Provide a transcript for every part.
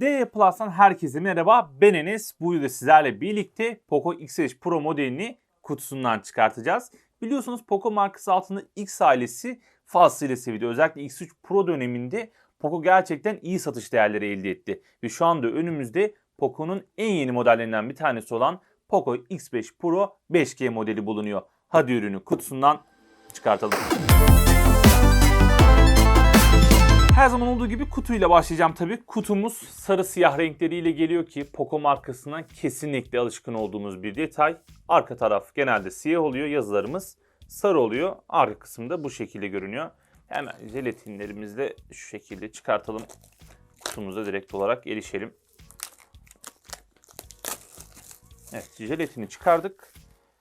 D Plus'tan herkese merhaba. Ben Enes. Bu videoda sizlerle birlikte Poco X5 Pro modelini kutusundan çıkartacağız. Biliyorsunuz Poco markası altında X ailesi fazlasıyla sevildi. Özellikle X3 Pro döneminde Poco gerçekten iyi satış değerleri elde etti. Ve şu anda önümüzde Poco'nun en yeni modellerinden bir tanesi olan Poco X5 Pro 5G modeli bulunuyor. Hadi ürünü kutusundan çıkartalım. Her zaman olduğu gibi kutuyla başlayacağım tabii. Kutumuz sarı siyah renkleriyle geliyor ki Poco markasından kesinlikle alışkın olduğumuz bir detay. Arka taraf genelde siyah oluyor. Yazılarımız sarı oluyor. Arka kısımda bu şekilde görünüyor. Hemen jelatinlerimizi de şu şekilde çıkartalım. Kutumuza direkt olarak erişelim. Evet jelatini çıkardık.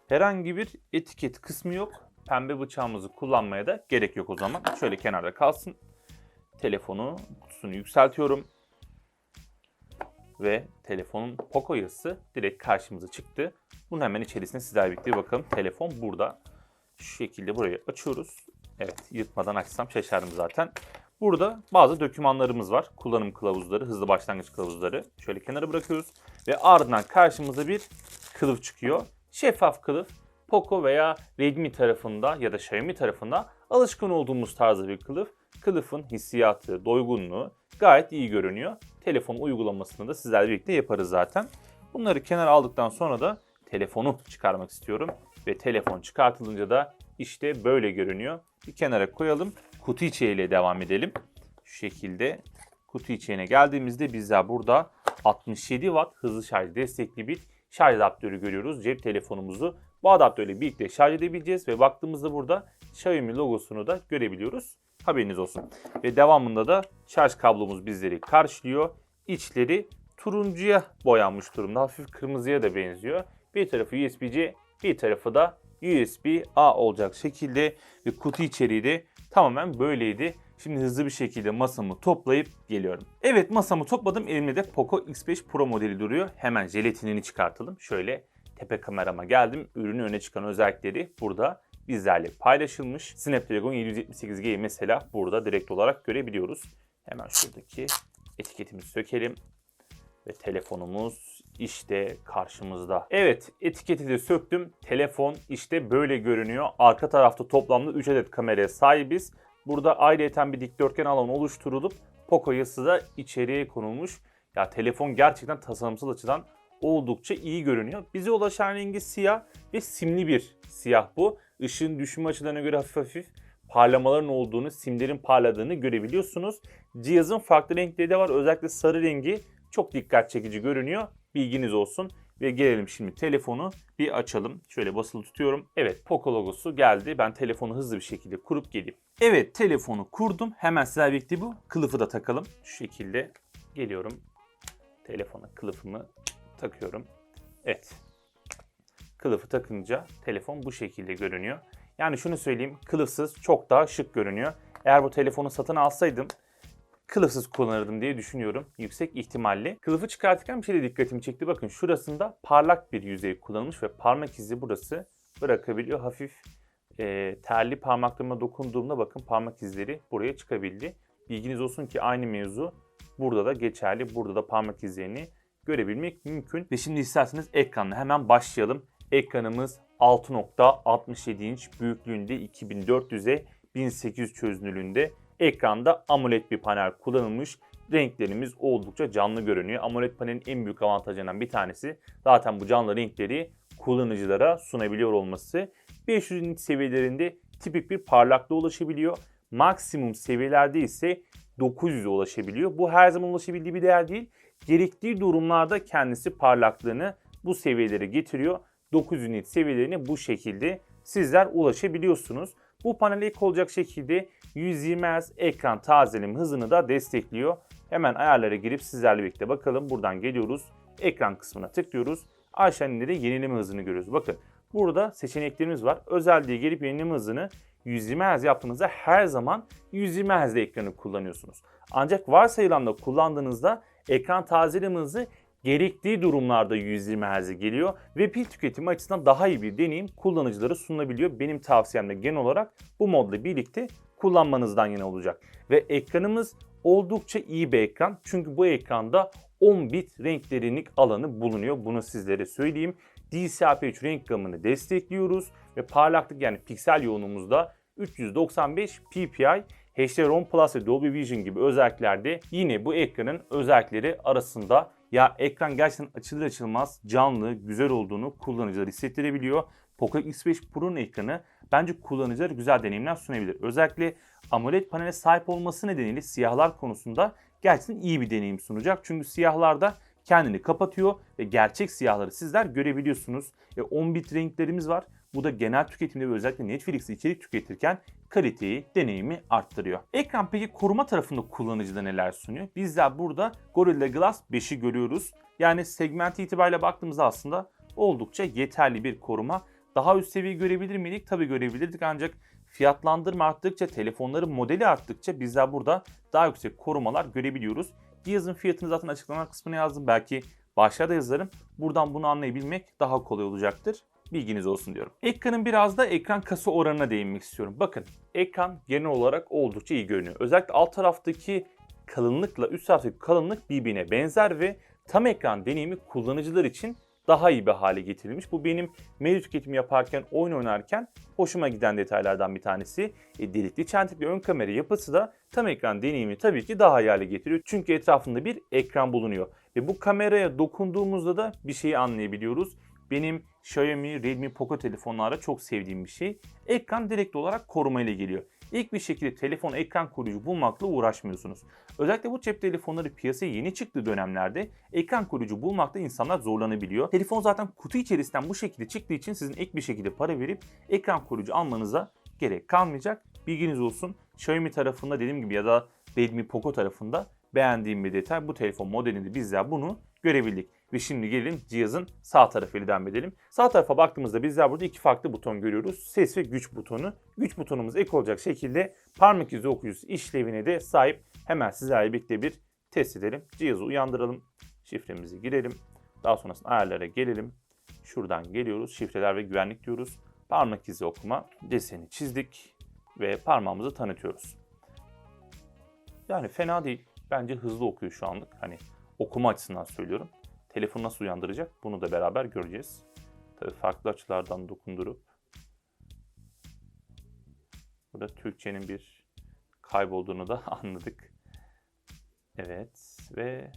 Herhangi bir etiket kısmı yok. Pembe bıçağımızı kullanmaya da gerek yok o zaman. Şöyle kenarda kalsın telefonu kutusunu yükseltiyorum. Ve telefonun Poco yazısı direkt karşımıza çıktı. Bunun hemen içerisine sizlerle birlikte bakalım. Telefon burada. Şu şekilde burayı açıyoruz. Evet yırtmadan açsam şaşardım zaten. Burada bazı dokümanlarımız var. Kullanım kılavuzları, hızlı başlangıç kılavuzları. Şöyle kenara bırakıyoruz. Ve ardından karşımıza bir kılıf çıkıyor. Şeffaf kılıf. Poco veya Redmi tarafında ya da Xiaomi tarafında alışkın olduğumuz tarzda bir kılıf. Kılıfın hissiyatı, doygunluğu gayet iyi görünüyor. Telefon uygulamasını da sizlerle birlikte yaparız zaten. Bunları kenara aldıktan sonra da telefonu çıkarmak istiyorum. Ve telefon çıkartılınca da işte böyle görünüyor. Bir kenara koyalım. Kutu içeriğiyle devam edelim. Şu şekilde kutu içeriğine geldiğimizde bizler burada 67 Watt hızlı şarj destekli bir şarj adaptörü görüyoruz. Cep telefonumuzu bu adaptörle birlikte şarj edebileceğiz ve baktığımızda burada Xiaomi logosunu da görebiliyoruz. Haberiniz olsun. Ve devamında da şarj kablomuz bizleri karşılıyor. İçleri turuncuya boyanmış durumda. Hafif kırmızıya da benziyor. Bir tarafı USB-C, bir tarafı da USB-A olacak şekilde ve kutu içeriği de tamamen böyleydi. Şimdi hızlı bir şekilde masamı toplayıp geliyorum. Evet masamı topladım. Elimde de Poco X5 Pro modeli duruyor. Hemen jelatinini çıkartalım. Şöyle tepe kamerama geldim. Ürünün öne çıkan özellikleri burada bizlerle paylaşılmış. Snapdragon 778G'yi mesela burada direkt olarak görebiliyoruz. Hemen şuradaki etiketimizi sökelim. Ve telefonumuz işte karşımızda. Evet etiketi de söktüm. Telefon işte böyle görünüyor. Arka tarafta toplamda 3 adet kameraya sahibiz. Burada ayrıyeten bir dikdörtgen alan oluşturulup Poco yazısı da içeriye konulmuş. Ya telefon gerçekten tasarımsal açıdan oldukça iyi görünüyor. Bize ulaşan rengi siyah ve simli bir siyah bu. Işığın düşme açılarına göre hafif hafif parlamaların olduğunu, simlerin parladığını görebiliyorsunuz. Cihazın farklı renkleri de var. Özellikle sarı rengi çok dikkat çekici görünüyor. Bilginiz olsun. Ve gelelim şimdi telefonu bir açalım. Şöyle basılı tutuyorum. Evet Poco logosu geldi. Ben telefonu hızlı bir şekilde kurup geleyim. Evet telefonu kurdum. Hemen sizlerle birlikte bu kılıfı da takalım. Şu şekilde geliyorum. Telefona kılıfımı takıyorum. Evet. Kılıfı takınca telefon bu şekilde görünüyor. Yani şunu söyleyeyim, kılıfsız çok daha şık görünüyor. Eğer bu telefonu satın alsaydım kılıfsız kullanırdım diye düşünüyorum yüksek ihtimalle. Kılıfı çıkartırken bir şey de dikkatimi çekti. Bakın şurasında parlak bir yüzey kullanılmış ve parmak izi burası bırakabiliyor. Hafif e, terli parmaklarıma dokunduğumda bakın parmak izleri buraya çıkabildi. Bilginiz olsun ki aynı mevzu burada da geçerli. Burada da parmak izlerini görebilmek mümkün. Ve şimdi isterseniz ekranla hemen başlayalım. Ekranımız 6.67 inç büyüklüğünde 2400'e 1800 çözünürlüğünde. Ekranda AMOLED bir panel kullanılmış. Renklerimiz oldukça canlı görünüyor. AMOLED panelin en büyük avantajlarından bir tanesi zaten bu canlı renkleri kullanıcılara sunabiliyor olması. 500 nit seviyelerinde tipik bir parlaklığa ulaşabiliyor. Maksimum seviyelerde ise 900'e ulaşabiliyor. Bu her zaman ulaşabildiği bir değer değil. Gerektiği durumlarda kendisi parlaklığını bu seviyelere getiriyor. 900 nit seviyelerine bu şekilde sizler ulaşabiliyorsunuz. Bu panel ek olacak şekilde 120 Hz ekran tazeleme hızını da destekliyor. Hemen ayarlara girip sizlerle birlikte bakalım. Buradan geliyoruz. Ekran kısmına tıklıyoruz. Aşağıda de yenileme hızını görüyoruz. Bakın burada seçeneklerimiz var. Özel gelip yenileme hızını 120 Hz yaptığınızda her zaman 120 Hz'de ekranı kullanıyorsunuz. Ancak varsayılanda kullandığınızda ekran tazeleme hızı gerektiği durumlarda 120 Hz'e geliyor ve pil tüketimi açısından daha iyi bir deneyim kullanıcılara sunulabiliyor. Benim tavsiyem de genel olarak bu modla birlikte kullanmanızdan yana olacak. Ve ekranımız oldukça iyi bir ekran. Çünkü bu ekranda 10 bit renk derinlik alanı bulunuyor. Bunu sizlere söyleyeyim. DCI-P3 renk gamını destekliyoruz ve parlaklık yani piksel yoğunluğumuzda 395 ppi HDR10 Plus ve Dolby Vision gibi özelliklerde yine bu ekranın özellikleri arasında ya ekran gerçekten açılır açılmaz canlı, güzel olduğunu kullanıcılar hissettirebiliyor. Poco X5 Pro'nun ekranı bence kullanıcılara güzel deneyimler sunabilir. Özellikle AMOLED panele sahip olması nedeniyle siyahlar konusunda gerçekten iyi bir deneyim sunacak. Çünkü siyahlarda kendini kapatıyor ve gerçek siyahları sizler görebiliyorsunuz. E 10 bit renklerimiz var. Bu da genel tüketimde ve özellikle Netflix'te içerik tüketirken kaliteyi, deneyimi arttırıyor. Ekran peki koruma tarafında kullanıcıda neler sunuyor? Bizler burada Gorilla Glass 5'i görüyoruz. Yani segment itibariyle baktığımızda aslında oldukça yeterli bir koruma. Daha üst seviye görebilir miydik? Tabii görebilirdik ancak fiyatlandırma arttıkça, telefonların modeli arttıkça bizler burada daha yüksek korumalar görebiliyoruz. Cihazın fiyatını zaten açıklama kısmına yazdım. Belki başlığa yazarım. Buradan bunu anlayabilmek daha kolay olacaktır. Bilginiz olsun diyorum. Ekranın biraz da ekran kasa oranına değinmek istiyorum. Bakın ekran genel olarak oldukça iyi görünüyor. Özellikle alt taraftaki kalınlıkla üst taraftaki kalınlık birbirine benzer ve tam ekran deneyimi kullanıcılar için daha iyi bir hale getirilmiş. Bu benim medya tüketimi yaparken, oyun oynarken hoşuma giden detaylardan bir tanesi. E, delikli çentikli ön kamera yapısı da tam ekran deneyimi tabii ki daha iyi hale getiriyor. Çünkü etrafında bir ekran bulunuyor. Ve bu kameraya dokunduğumuzda da bir şeyi anlayabiliyoruz. Benim Xiaomi, Redmi Poco telefonlarda çok sevdiğim bir şey. Ekran direkt olarak koruma ile geliyor. İlk bir şekilde telefon ekran koruyucu bulmakla uğraşmıyorsunuz. Özellikle bu cep telefonları piyasaya yeni çıktığı dönemlerde ekran koruyucu bulmakta insanlar zorlanabiliyor. Telefon zaten kutu içerisinden bu şekilde çıktığı için sizin ek bir şekilde para verip ekran koruyucu almanıza gerek kalmayacak. Bilginiz olsun. Xiaomi tarafında dediğim gibi ya da Redmi Poco tarafında beğendiğim bir detay. Bu telefon modelinde bizler bunu görebildik. Ve şimdi gelin cihazın sağ tarafıyla devam edelim. Sağ tarafa baktığımızda bizler burada iki farklı buton görüyoruz. Ses ve güç butonu. Güç butonumuz ek olacak şekilde parmak izi okuyucusu işlevine de sahip. Hemen sizlerle birlikte bir test edelim. Cihazı uyandıralım. Şifremizi girelim. Daha sonrasında ayarlara gelelim. Şuradan geliyoruz. Şifreler ve güvenlik diyoruz. Parmak izi okuma deseni çizdik ve parmağımızı tanıtıyoruz. Yani fena değil. Bence hızlı okuyor şu anlık. Hani okuma açısından söylüyorum. Telefonu nasıl uyandıracak bunu da beraber göreceğiz. Tabii farklı açılardan dokundurup burada Türkçenin bir kaybolduğunu da anladık. Evet ve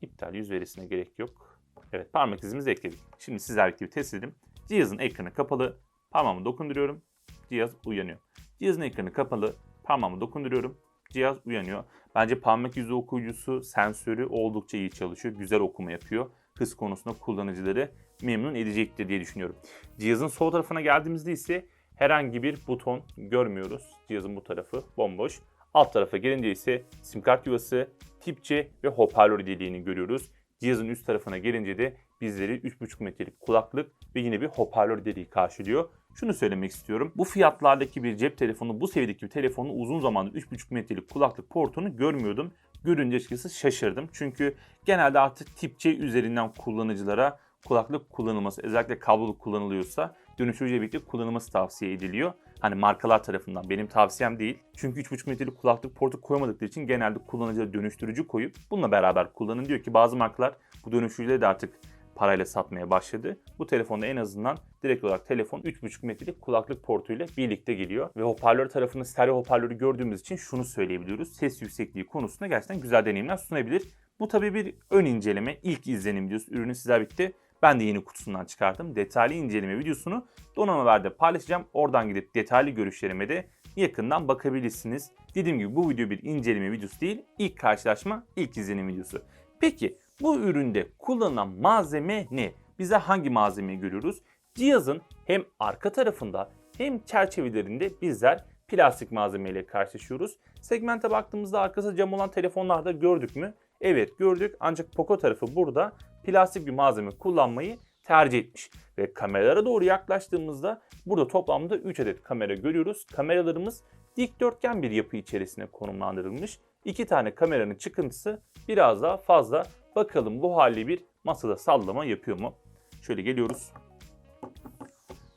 iptal yüz verisine gerek yok. Evet parmak izimizi ekledik. Şimdi birlikte bir test edelim. Cihazın ekranı kapalı. Parmağımı dokunduruyorum. Cihaz uyanıyor. Cihazın ekranı kapalı. Parmağımı dokunduruyorum. Cihaz uyanıyor. Bence parmak izi okuyucusu sensörü oldukça iyi çalışıyor. Güzel okuma yapıyor. Hız konusunda kullanıcıları memnun edecektir diye düşünüyorum. Cihazın sol tarafına geldiğimizde ise herhangi bir buton görmüyoruz. Cihazın bu tarafı bomboş. Alt tarafa gelince ise sim kart yuvası, tip C ve hoparlör deliğini görüyoruz. Cihazın üst tarafına gelince de bizleri 3.5 metrelik kulaklık ve yine bir hoparlör deliği karşılıyor. Şunu söylemek istiyorum. Bu fiyatlardaki bir cep telefonu, bu seviyedeki bir telefonu uzun zamandır 3.5 metrelik kulaklık portunu görmüyordum. Görünce açıkçası şaşırdım. Çünkü genelde artık tip C üzerinden kullanıcılara kulaklık kullanılması, özellikle kabloluk kullanılıyorsa dönüştürücüyle birlikte kullanılması tavsiye ediliyor. Hani markalar tarafından benim tavsiyem değil. Çünkü 3.5 metrelik kulaklık portu koymadıkları için genelde kullanıcılara dönüştürücü koyup bununla beraber kullanın diyor ki bazı markalar bu dönüştürücüleri de artık parayla satmaya başladı. Bu telefonda en azından direkt olarak telefon 3.5 metrelik kulaklık portuyla birlikte geliyor. Ve hoparlör tarafında stereo hoparlörü gördüğümüz için şunu söyleyebiliyoruz. Ses yüksekliği konusunda gerçekten güzel deneyimler sunabilir. Bu tabii bir ön inceleme, ilk izlenim videosu. Ürünü sizler birlikte ben de yeni kutusundan çıkardım. Detaylı inceleme videosunu Donanımhaber'de paylaşacağım. Oradan gidip detaylı görüşlerime de yakından bakabilirsiniz. Dediğim gibi bu video bir inceleme videosu değil, ilk karşılaşma, ilk izlenim videosu. Peki bu üründe kullanılan malzeme ne? Bize hangi malzemeyi görüyoruz? Cihazın hem arka tarafında hem çerçevelerinde bizler plastik malzemeyle karşılaşıyoruz. Segmente baktığımızda arkası cam olan telefonlarda gördük mü? Evet gördük ancak Poco tarafı burada plastik bir malzeme kullanmayı tercih etmiş. Ve kameralara doğru yaklaştığımızda burada toplamda 3 adet kamera görüyoruz. Kameralarımız dikdörtgen bir yapı içerisine konumlandırılmış. İki tane kameranın çıkıntısı biraz daha fazla. Bakalım bu hali bir masada sallama yapıyor mu? Şöyle geliyoruz.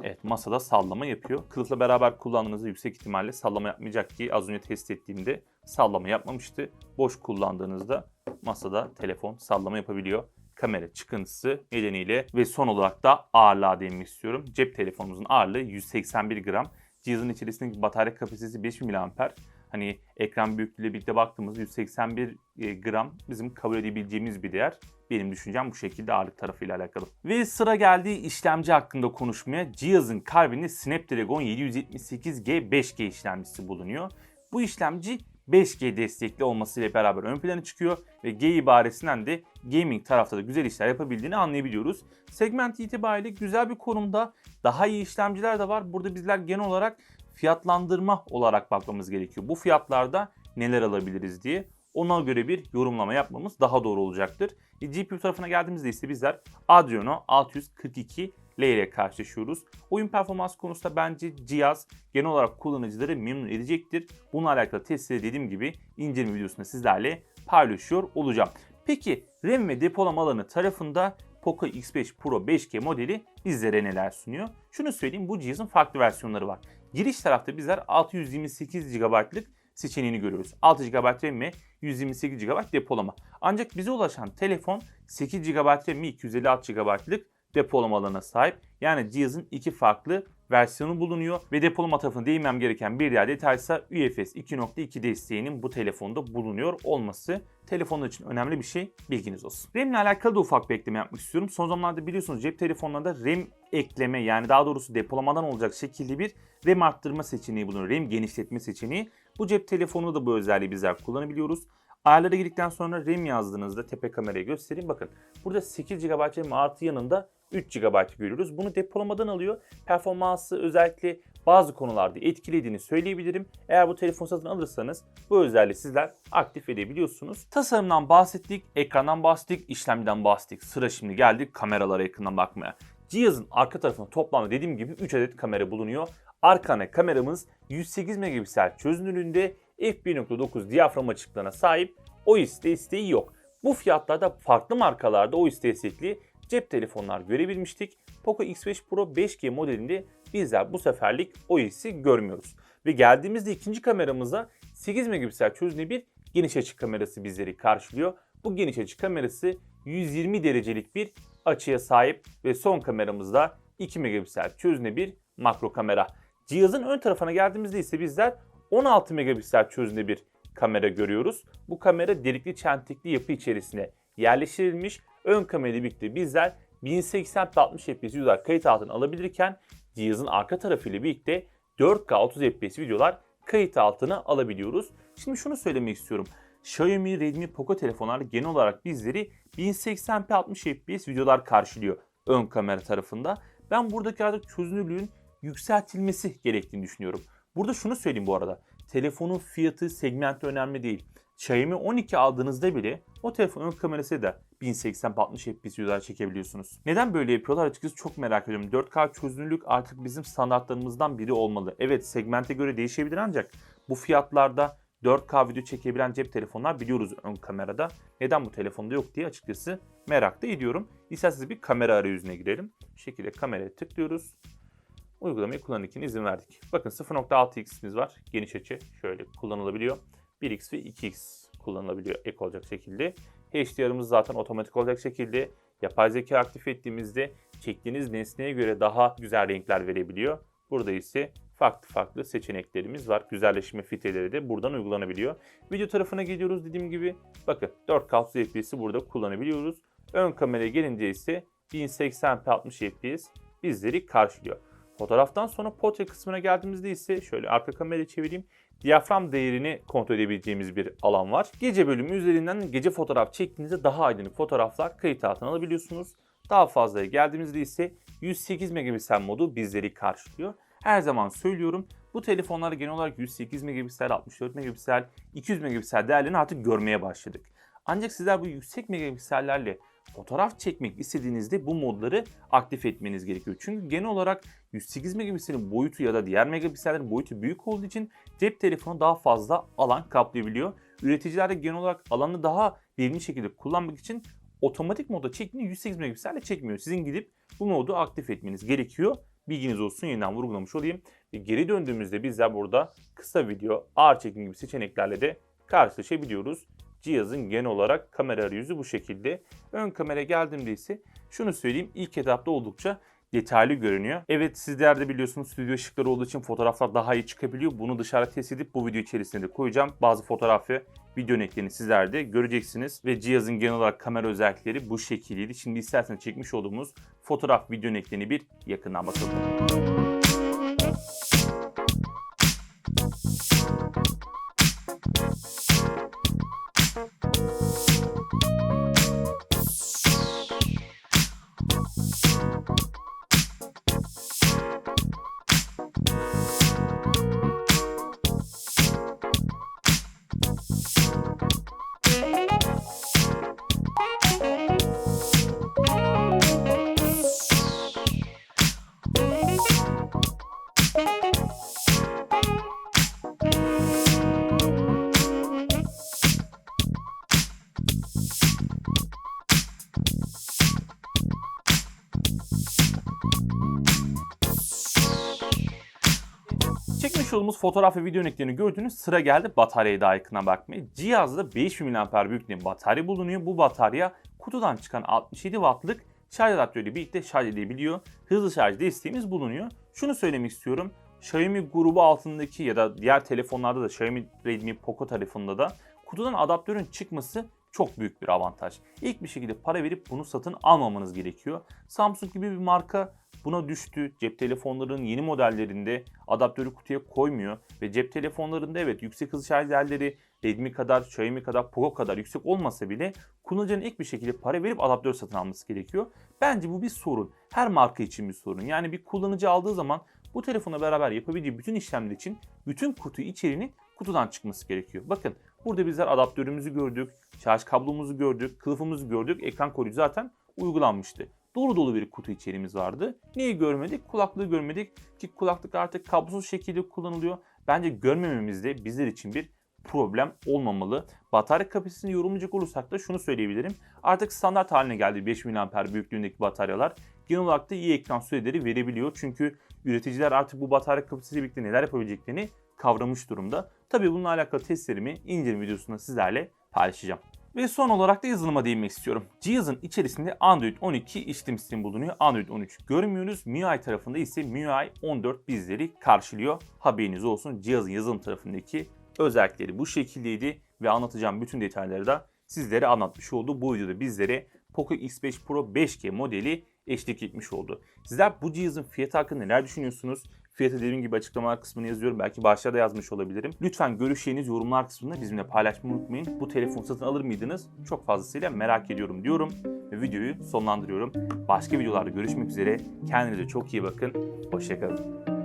Evet masada sallama yapıyor. Kılıfla beraber kullandığınızda yüksek ihtimalle sallama yapmayacak ki az önce test ettiğimde sallama yapmamıştı. Boş kullandığınızda masada telefon sallama yapabiliyor. Kamera çıkıntısı nedeniyle ve son olarak da ağırlığa değinmek istiyorum. Cep telefonumuzun ağırlığı 181 gram. Cihazın içerisindeki batarya kapasitesi 5000 mAh. Hani ekran büyüklüğüyle birlikte baktığımızda 181 e, gram bizim kabul edebileceğimiz bir değer. Benim düşüncem bu şekilde ağırlık tarafıyla alakalı. Ve sıra geldiği işlemci hakkında konuşmaya. Cihazın kalbinde Snapdragon 778G 5G işlemcisi bulunuyor. Bu işlemci 5G destekli olmasıyla beraber ön plana çıkıyor ve G ibaresinden de gaming tarafta da güzel işler yapabildiğini anlayabiliyoruz. Segment itibariyle güzel bir konumda daha iyi işlemciler de var. Burada bizler genel olarak fiyatlandırma olarak bakmamız gerekiyor. Bu fiyatlarda neler alabiliriz diye ona göre bir yorumlama yapmamız daha doğru olacaktır. E, GPU tarafına geldiğimizde ise bizler Adreno 642 L ile karşılaşıyoruz. Oyun performans konusunda bence cihaz genel olarak kullanıcıları memnun edecektir. Bununla alakalı testleri dediğim gibi inceleme videosunda sizlerle paylaşıyor olacağım. Peki RAM ve depolama alanı tarafında Poco X5 Pro 5G modeli bizlere neler sunuyor? Şunu söyleyeyim bu cihazın farklı versiyonları var. Giriş tarafta bizler 628 GB'lık seçeneğini görüyoruz. 6 GB RAM ve 128 GB depolama. Ancak bize ulaşan telefon 8 GB RAM ve 256 GB'lık depolama alanına sahip. Yani cihazın iki farklı versiyonu bulunuyor ve depolama tarafına değinmem gereken bir diğer detaysa UFS 2.2 desteğinin bu telefonda bulunuyor olması telefonlar için önemli bir şey bilginiz olsun. RAM ile alakalı da ufak bir ekleme yapmak istiyorum. Son zamanlarda biliyorsunuz cep telefonlarında RAM ekleme yani daha doğrusu depolamadan olacak şekilde bir RAM arttırma seçeneği bulunuyor. RAM genişletme seçeneği. Bu cep telefonu da bu özelliği bizler kullanabiliyoruz. Ayarlara girdikten sonra RAM yazdığınızda tepe kameraya göstereyim. Bakın burada 8 GB RAM artı yanında 3 GB görüyoruz. Bunu depolamadan alıyor. Performansı özellikle bazı konularda etkilediğini söyleyebilirim. Eğer bu telefon satın alırsanız bu özelliği sizler aktif edebiliyorsunuz. Tasarımdan bahsettik, ekrandan bahsettik, işlemciden bahsettik. Sıra şimdi geldik kameralara yakından bakmaya. Cihazın arka tarafında toplamda dediğim gibi 3 adet kamera bulunuyor. Arka kameramız 108 megapiksel çözünürlüğünde f1.9 diyafram açıklığına sahip. OIS desteği yok. Bu fiyatlarda farklı markalarda OIS destekli cep telefonlar görebilmiştik. Poco X5 Pro 5G modelinde bizler bu seferlik OIS'i görmüyoruz. Ve geldiğimizde ikinci kameramıza 8 megapiksel çözünürlüğü bir geniş açı kamerası bizleri karşılıyor. Bu geniş açı kamerası 120 derecelik bir açıya sahip ve son kameramızda 2 megapiksel çözünürlüğü bir makro kamera. Cihazın ön tarafına geldiğimizde ise bizler 16 megapiksel çözünürlüğü bir kamera görüyoruz. Bu kamera delikli çentikli yapı içerisine yerleştirilmiş. Ön kamerayla birlikte bizler 1080p 60 fps videolar kayıt altına alabilirken cihazın arka tarafıyla birlikte 4K 30 fps videolar kayıt altına alabiliyoruz. Şimdi şunu söylemek istiyorum. Xiaomi, Redmi, Poco telefonlar genel olarak bizleri 1080p 60 fps videolar karşılıyor ön kamera tarafında. Ben buradaki artık çözünürlüğün yükseltilmesi gerektiğini düşünüyorum. Burada şunu söyleyeyim bu arada. Telefonun fiyatı, segmenti önemli değil. Xiaomi 12 aldığınızda bile o telefonun kamerası da 1080 60 fps videolar çekebiliyorsunuz. Neden böyle yapıyorlar açıkçası çok merak ediyorum. 4K çözünürlük artık bizim standartlarımızdan biri olmalı. Evet segmente göre değişebilir ancak bu fiyatlarda 4K video çekebilen cep telefonlar biliyoruz ön kamerada. Neden bu telefonda yok diye açıkçası merak da ediyorum. İsterseniz bir kamera arayüzüne girelim. Bu şekilde kameraya tıklıyoruz. Uygulamayı kullanırken izin verdik. Bakın 0.6x'imiz var. Geniş açı şöyle kullanılabiliyor. 1x ve 2x kullanılabiliyor ek olacak şekilde. HDR'ımız zaten otomatik olacak şekilde. Yapay zeka aktif ettiğimizde çektiğiniz nesneye göre daha güzel renkler verebiliyor. Burada ise farklı farklı seçeneklerimiz var. Güzelleşme filtreleri de buradan uygulanabiliyor. Video tarafına geliyoruz dediğim gibi. Bakın 4K 30 FPS'i burada kullanabiliyoruz. Ön kameraya gelince ise 1080p 60 FPS bizleri karşılıyor. Fotoğraftan sonra portre kısmına geldiğimizde ise şöyle arka kamerayı çevireyim. Diyafram değerini kontrol edebileceğimiz bir alan var. Gece bölümü üzerinden gece fotoğraf çektiğinizde daha aydınlık fotoğraflar kayıt altına alabiliyorsunuz. Daha fazlaya geldiğimizde ise 108 megapiksel modu bizleri karşılıyor. Her zaman söylüyorum bu telefonlar genel olarak 108 megapiksel, 64 megapiksel, 200 megapiksel değerlerini artık görmeye başladık. Ancak sizler bu yüksek megapiksellerle fotoğraf çekmek istediğinizde bu modları aktif etmeniz gerekiyor. Çünkü genel olarak 108 megapikselin boyutu ya da diğer megapiksellerin boyutu büyük olduğu için cep telefonu daha fazla alan kaplayabiliyor. Üreticiler de genel olarak alanı daha verimli şekilde kullanmak için otomatik moda çektiğini 108 megapikselle çekmiyor. Sizin gidip bu modu aktif etmeniz gerekiyor. Bilginiz olsun yeniden vurgulamış olayım. Ve geri döndüğümüzde bizler burada kısa video, ağır çekim gibi seçeneklerle de karşılaşabiliyoruz. Cihazın genel olarak kamera arayüzü bu şekilde. Ön kamera geldiğimde ise şunu söyleyeyim ilk etapta oldukça detaylı görünüyor. Evet sizler de biliyorsunuz stüdyo ışıkları olduğu için fotoğraflar daha iyi çıkabiliyor. Bunu dışarı test edip bu video içerisinde de koyacağım. Bazı fotoğraf ve video örneklerini sizler de göreceksiniz. Ve cihazın genel olarak kamera özellikleri bu şekildeydi. Şimdi isterseniz çekmiş olduğumuz fotoğraf video örneklerini bir yakından bakalım. Çekmiş olduğumuz fotoğraf ve video örneklerini gördüğünüz sıra geldi bataryaya daha yakından bakmaya. Cihazda 5000 mAh büyüklüğünde batarya bulunuyor. Bu batarya kutudan çıkan 67 wattlık şarj adaptörüyle birlikte şarj edebiliyor. Hızlı şarj desteğimiz bulunuyor. Şunu söylemek istiyorum. Xiaomi grubu altındaki ya da diğer telefonlarda da Xiaomi Redmi Poco telefonunda da kutudan adaptörün çıkması çok büyük bir avantaj. İlk bir şekilde para verip bunu satın almamanız gerekiyor. Samsung gibi bir marka buna düştü. Cep telefonlarının yeni modellerinde adaptörü kutuya koymuyor ve cep telefonlarında evet yüksek hız şarj yerleri Redmi kadar, Xiaomi kadar, Poco kadar yüksek olmasa bile kullanıcının ilk bir şekilde para verip adaptör satın alması gerekiyor. Bence bu bir sorun. Her marka için bir sorun. Yani bir kullanıcı aldığı zaman bu telefonla beraber yapabildiği bütün işlemler için bütün kutu içeriğinin kutudan çıkması gerekiyor. Bakın burada bizler adaptörümüzü gördük, şarj kablomuzu gördük, kılıfımızı gördük, ekran koruyucu zaten uygulanmıştı. Dolu dolu bir kutu içeriğimiz vardı. Neyi görmedik? Kulaklığı görmedik ki kulaklık artık kablosuz şekilde kullanılıyor. Bence görmememiz de bizler için bir problem olmamalı. Batarya kapasitesini yorumlayacak olursak da şunu söyleyebilirim. Artık standart haline geldi 5000 mAh büyüklüğündeki bataryalar. Genel olarak da iyi ekran süreleri verebiliyor. Çünkü üreticiler artık bu batarya kapasitesiyle birlikte neler yapabileceklerini kavramış durumda. Tabii bununla alakalı testlerimi inceleme videosunda sizlerle paylaşacağım. Ve son olarak da yazılıma değinmek istiyorum. Cihazın içerisinde Android 12 işletim sistemi bulunuyor. Android 13 görmüyoruz. MIUI tarafında ise MIUI 14 bizleri karşılıyor. Haberiniz olsun cihazın yazılım tarafındaki özellikleri bu şekildeydi ve anlatacağım bütün detayları da sizlere anlatmış oldu. Bu videoda bizlere Poco X5 Pro 5G modeli eşlik etmiş oldu. Sizler bu cihazın fiyatı hakkında neler düşünüyorsunuz? Fiyatı dediğim gibi açıklamalar kısmına yazıyorum. Belki başlarda yazmış olabilirim. Lütfen görüşleriniz yorumlar kısmında bizimle paylaşmayı unutmayın. Bu telefonu satın alır mıydınız? Çok fazlasıyla merak ediyorum diyorum. Ve videoyu sonlandırıyorum. Başka videolarda görüşmek üzere. Kendinize çok iyi bakın. Hoşçakalın.